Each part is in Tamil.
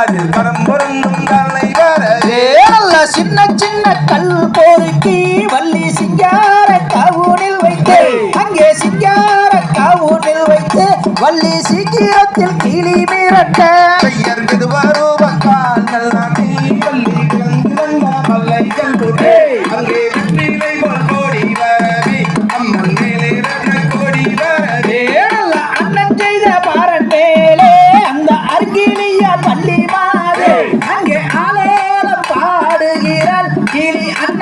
காதில் மரம் பொருந்தும் கருணை வரவே நல்ல சின்ன சின்ன கல் பொறுக்கி வள்ளி சிங்கார காவூரில் வைத்து அங்கே சிங்கார காவூரில் வைத்து வள்ளி சீக்கிரத்தில் கிளி மிரட்ட. பெயர்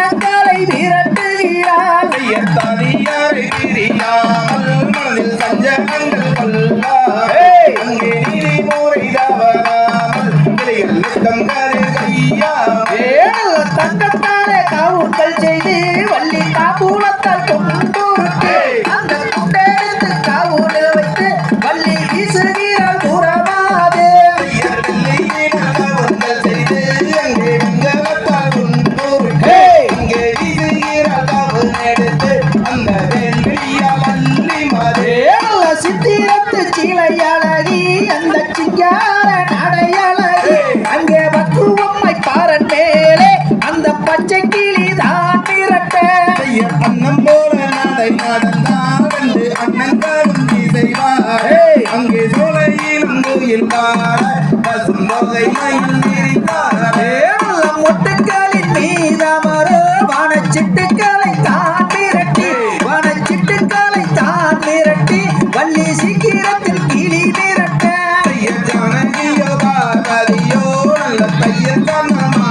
கிளி அண்ணங்களை விரட்டுகிறாள் ஐயத்தாடியாரை பிரியாமல் மனதில் சஞ்சலங்கள் கொள்ளாதே. அங்கே நீதி முறை தவறாமல் கிளிகள் நித்தம் கதிர். ஏழல்ல தங்கத்தாலே காவுங்கள் செய்து வள்ளி காபூலத்தால் கொண்டுருக்கு அந்த குண்டெடுத்து காவூலில் வைத்து வள்ளி வீசுகிறாள் சித்திரத்து சீலை அழகி அந்த சிங்கார நடை அழகி அங்கே பக்குவம்மை பாரன் மேலே அந்த பச்சை கிளி தான் ஐயர் அன்னம் போல நடை. அங்கே சோலையிலும் கோயில் பசும் தொகை மயில் விரித்தாரே. ஏழல்ல நன்னா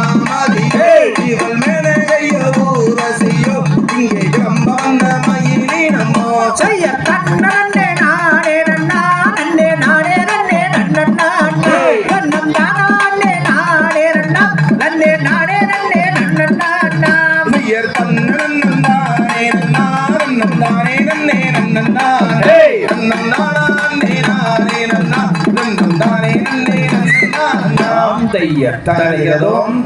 நன்னே நானே நன்னே நன்னே நன்னம் தானே நானே நன்னா நன்னே நானே நன்னே நன்னந்தானா. தைய தகதிகதோம்